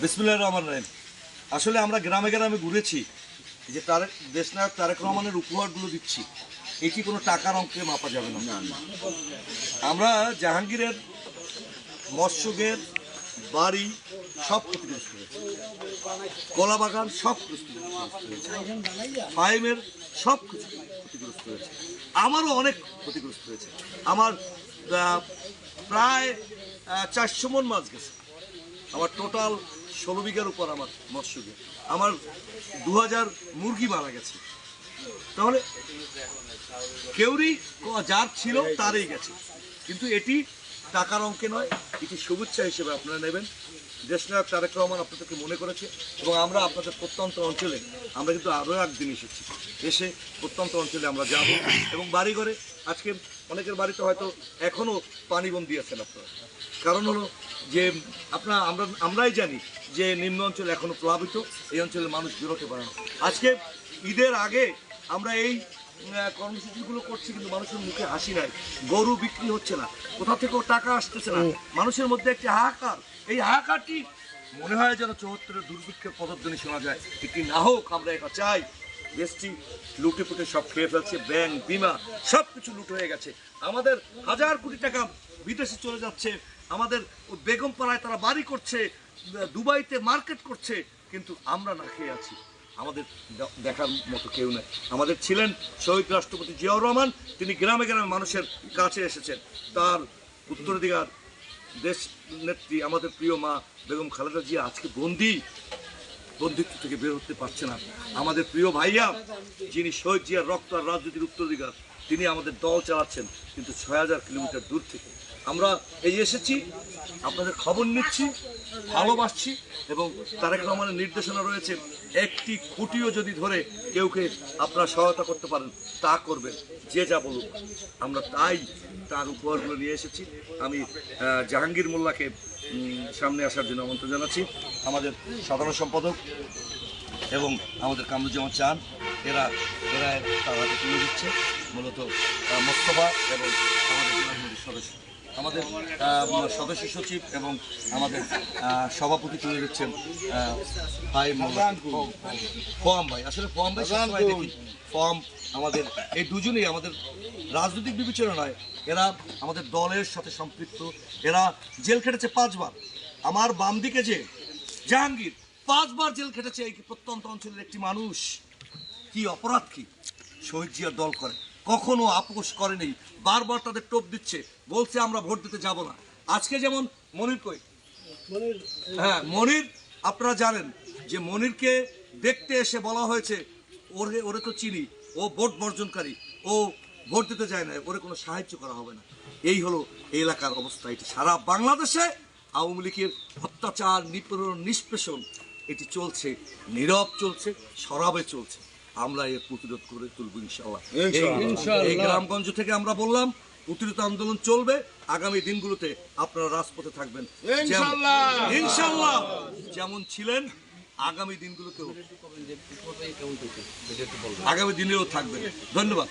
বিসমুল্লাহ রহমান রাহিম। আসলে আমরা গ্রামে গ্রামে ঘুরেছি যে তারেক দেশনায়ক তারেক রহমানের উপহারগুলো দিচ্ছি। এটি কোনো টাকার অঙ্কে মাপা যাবে না। আমরা জাহাঙ্গীরের মৎস্যগের বাড়ি সব ক্ষতিগ্রস্ত হয়েছে কলা বাগান সব ক্ষতিগ্রস্ত হয়েছে ফাইমের সব কিছু ক্ষতিগ্রস্ত হয়েছে। আমারও অনেক ক্ষতিগ্রস্ত হয়েছে। আমার প্রায় চারশো মন মাছ গেছে। আমার টোটাল ষোলো বিঘার উপর আমার মৎস্যকে আমার দু হাজার মুরগি মারা গেছে। তাহলে কেউরই যার ছিল তারই গেছে। কিন্তু এটি টাকার অঙ্কে নয়, এটি শুভেচ্ছা হিসেবে আপনারা নেবেন। দেশনায়ক তারেক রহমান আপনাদেরকে মনে করেছে এবং আমরা আপনাদের প্রত্যন্ত অঞ্চলে, আমরা কিন্তু আরও একদিন এসেছি। এসে প্রত্যন্ত অঞ্চলে আমরা যাব এবং বাড়ি ঘরে আজকে অনেকের বাড়িতে হয়তো এখনও পানিবন্দি আছেন আপনারা। কারণ হলো যে আপনার আমরা, আমরাই জানি যে নিম্ন অঞ্চল এখনও প্লাবিত এই অঞ্চলের মানুষ বেরোতে পারে না। আজকে ঈদের আগে আমরা এই কর্মসূচিগুলো করছি কিন্তু মানুষের মুখে হাসি নাই। গরু বিক্রি হচ্ছে না। কোথা থেকেও টাকা আসতেছে না। মানুষের মধ্যে একটি হাহাকার। এই হাহাকারটি মনে হয় যেন চৌহত্তরের দুর্ভিক্ষের পদধ্বনি শোনা যায়। এটি না হোক, আমরা এটা চাই। দেশটি লুটে পুটে সব খেয়ে ফেলছে, ব্যাংক, বিমা সব কিছু লুট হয়ে গেছে। আমাদের হাজার কোটি টাকা বিদেশে চলে যাচ্ছে। আমাদের বেগম পাড়ায় তারা বাড়ি করছে, দুবাইতে মার্কেট করছে, কিন্তু আমরা না খেয়ে আছি। আমাদের দেখার মতো কেউ নেই। আমাদের ছিলেন শহীদ রাষ্ট্রপতি জিয়াউর রহমান, তিনি গ্রামে গ্রামে মানুষের কাছে এসেছেন। তার উত্তরাধিকার, দেশ নেত্রী, আমাদের প্রিয় মা বেগম খালেদা জিয়া আজকে বন্দি, বন্দিত্ব থেকে বের হতে পারছে না। আমাদের প্রিয় ভাইয়া, যিনি শহীদ জিয়ার রক্ত আর রাজনীতির উত্তরাধিকার তিনি আমাদের দল চালাচ্ছেন, কিন্তু ছয় হাজার কিলোমিটার দূর থেকে। আমরা এই এসেছি, আপনাদের খবর নিচ্ছি, ভালোবাসছি, এবং তারেক রহমানের নির্দেশনা রয়েছে, একটি খুঁটিও যদি ধরে কেউকে আপনারা সহায়তা করতে পারেন, তা করবেন, যে যা বলুক। আমরা তাই তার উপহারগুলো নিয়ে এসেছি। আমি জাহাঙ্গীর মোল্লাকে সামনে আসার জন্য আমন্ত্রণ জানাচ্ছি। আমাদের সাধারণ সম্পাদক এবং আমাদের কামরুজ্জামান চান এরা এরা তার হাতে তুলে দিচ্ছে। মূলত মোস্তফা এবং আমাদের সদস্য। আমাদের সদস্য সচিব এবং আমাদের সভাপতি তুলে দিচ্ছেন ভাই ফোয়াম ভাই, আসলে ফোয়াম ভাই দেখি। ফর্ম আমাদের, এই দুজনেই আমাদের রাজনৈতিক বিবেচনা নয়। এরা আমাদের দলের সাথে সম্পৃক্ত। এরা জেল খেটেছে পাঁচবার। আমার বাম দিকে যে জাহাঙ্গীর পাঁচবার জেল খেটেছে এই প্রত্যন্ত অঞ্চলের একটি মানুষ। কি অপরাধ কি? শহীদ জিয়ার দল করে। কখনো আপোষ করেনি বারবার তাদের টোপ দিচ্ছে। বলছে আমরা ভোট দিতে যাব না। আজকে যেমন মনির কই? হ্যাঁ মনির আপনারা জানেন যে মনিরকে দেখতে এসে বলা হয়েছে ওরে ওরে তো চিনি। ও ভোট বর্জনকারী। ও ভোট দিতে যায় না। ওরে কোনো সাহায্য করা হবে না। এই হলো এই এলাকার অবস্থা। এটি সারা বাংলাদেশে আওয়ামী লীগের অত্যাচার নিপীড়ন নিষ্পেষণ এটি চলছে নীরব চলছে সরাবে চলছে। আমরা এর প্রতিরোধ করে তুলব ইনশাল্লাহ এই- এই গ্রামগঞ্জ থেকে আমরা বললাম প্রতিরোধ আন্দোলন চলবে আগামী দিনগুলোতে আপনারা রাজপথে থাকবেন। ইনশাল্লাহ যেমন ছিলেন আগামী দিনগুলোতেও আগামী দিনেও থাকবেন। ধন্যবাদ।